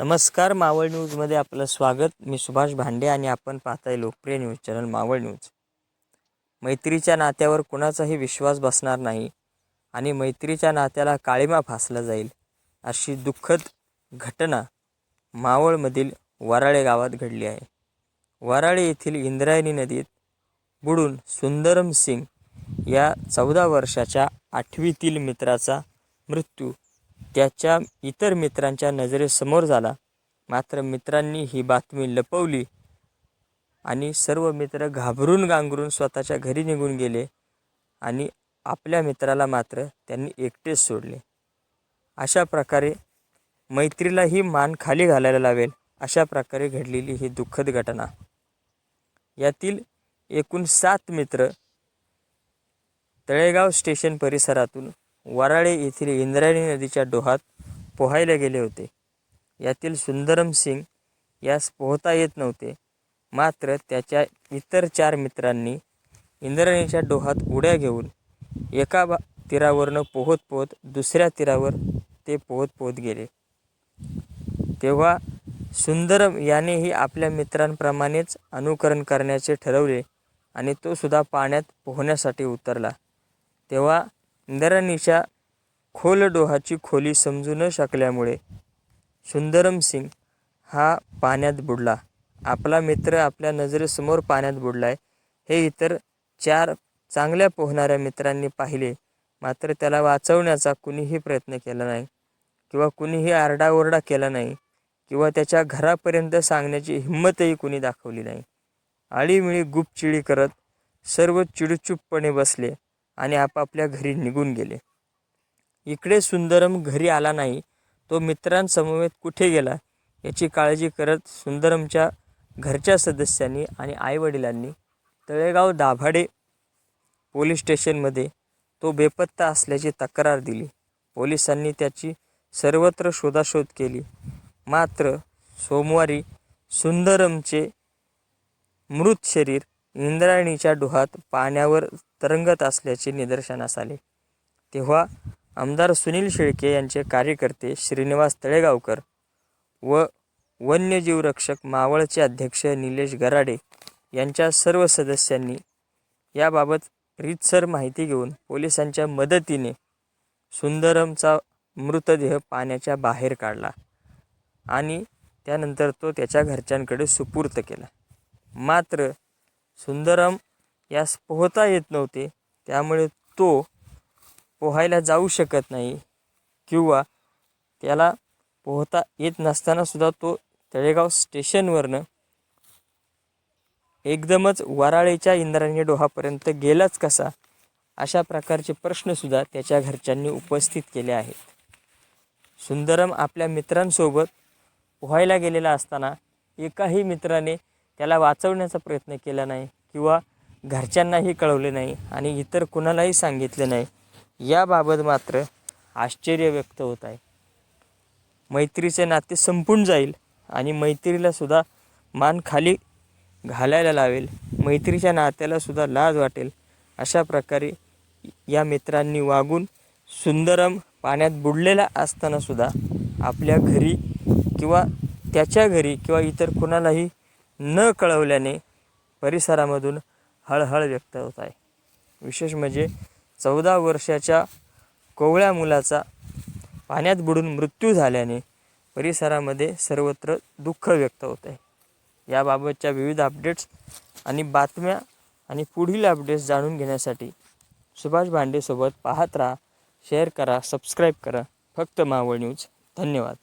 नमस्कार मावळ न्यूजमध्ये आपलं स्वागत. मी सुभाष भांडे आणि आपण पाहताय लोकप्रिय न्यूज चॅनल मावळ न्यूज. मैत्रीच्या नात्यावर कुणाचाही विश्वास बसणार नाही आणि मैत्रीच्या नात्याला काळीमा फासला जाईल अशी दुःखद घटना मावळमधील वराळे गावात घडली आहे. वराळे येथील इंद्रायणी नदीत बुडून सुंदरम सिंग या चौदा वर्षाच्या आठवीतील मित्राचा मृत्यू त्याच्या इतर मित्रांच्या नजरेसमोर झाला. मात्र मित्रांनी ही बातमी लपवली आणि सर्व मित्र घाबरून गांगरून स्वतःच्या घरी निघून गेले आणि आपल्या मित्राला मात्र त्यांनी एकटेच सोडले. अशा प्रकारे मैत्रीलाही मान खाली घालायला लावेल अशा प्रकारे घडलेली ही दुःखद घटना. यातील एकूण सात मित्र तळेगाव स्टेशन परिसरातून वराळे येथील इंद्रायणी नदीच्या डोहात पोहायला गेले होते. यातील सुंदरम सिंग यास पोहता येत नव्हते. मात्र त्याच्या इतर चार मित्रांनी इंद्रायणीच्या डोहात उड्या घेऊन एका बा तीरावरनं पोहत पोहत दुसऱ्या तीरावर ते पोहत पोहत गेले. तेव्हा सुंदरम यानेही आपल्या मित्रांप्रमाणेच अनुकरण करण्याचे ठरवले आणि तो सुद्धा पाण्यात पोहण्यासाठी उतरला. तेव्हा इंद्रायणीच्या खोल डोहाची खोली समजू न शकल्यामुळे सुंदरम सिंग हा पाण्यात बुडला. आपला मित्र आपल्या नजरेसमोर पाण्यात बुडला आहे हे इतर चार चांगल्या पोहणाऱ्या मित्रांनी पाहिले. मात्र त्याला वाचवण्याचा कुणीही प्रयत्न केला नाही किंवा कुणीही आरडाओरडा केला नाही किंवा त्याच्या घरापर्यंत सांगण्याची हिंमतही कुणी दाखवली नाही. आळीमिळी गुपचिडी करत सर्व चिडचूपपणे बसले. आणि आपापल्या घरी निघून गेले. इकडे सुंदरम घरी आला नाही तो मित्रांसमवेत कुठे गेला याची काळजी करत सुंदरमच्या घरच्या सदस्यांनी आणि आईवडिलांनी तळेगाव दाभाडे पोलीस स्टेशनमध्ये तो बेपत्ता असल्याची तक्रार दिली. पोलिसांनी त्याची सर्वत्र शोधाशोध केली. मात्र सोमवारी सुंदरमचे मृत शरीर इंद्रायणीच्या डोहात पाण्यावर तरंगत असल्याचे निदर्शनास आले. तेव्हा आमदार सुनील शेळके यांचे कार्यकर्ते श्रीनिवास तळेगावकर व वन्यजीव रक्षक मावळचे अध्यक्ष निलेश गराडे यांच्या सर्व सदस्यांनी याबाबत रीतसर माहिती घेऊन पोलिसांच्या मदतीने सुंदरमचा मृतदेह पाण्याच्या बाहेर काढला आणि त्यानंतर तो त्याच्या घरच्यांकडे सुपूर्त केला. मात्र सुंदरम यास पोहता येत नव्हते. त्यामुळे तो पोहायला जाऊ शकत नाही किंवा त्याला पोहता येत नसतानासुद्धा तो तळेगाव स्टेशनवरनं एकदमच वराळेच्या इंद्रायणी डोहापर्यंत गेलाच कसा? अशा प्रकारचे प्रश्नसुद्धा त्याच्या घरच्यांनी उपस्थित केले आहेत. सुंदरम आपल्या मित्रांसोबत पोहायला गेलेला असताना एकाही मित्राने त्याला वाचवण्याचा प्रयत्न केला नाही किंवा घरच्यांनाही कळवले नाही आणि इतर कुणालाही सांगितले नाही. याबाबत मात्र आश्चर्य व्यक्त होत आहे. मैत्रीचे नाते संपून जाईल आणि मैत्रीलासुद्धा मान खाली घालायला लावेल. मैत्रीच्या नात्यालासुद्धा लाज वाटेल. अशा प्रकारे या मित्रांनी वागून सुंदरम पाण्यात बुडलेला असतानासुद्धा आपल्या घरी किंवा त्याच्या घरी किंवा इतर कुणालाही न कळवल्याने परिसरामधून हळहळ व्यक्त होत आहे. विशेष म्हणजे चौदा वर्षाच्या कोवळ्या मुलाचा पाण्यात बुडून मृत्यू झाल्याने परिसरामध्ये सर्वत्र दुःख व्यक्त होत आहे. याबाबतच्या विविध अपडेट्स आणि बातम्या आणि पुढील अपडेट्स जाणून घेण्यासाठी सुभाष भांडेसोबत पाहत राहा शेअर करा सबस्क्राईब करा. फक्त मावळ न्यूज धन्यवाद.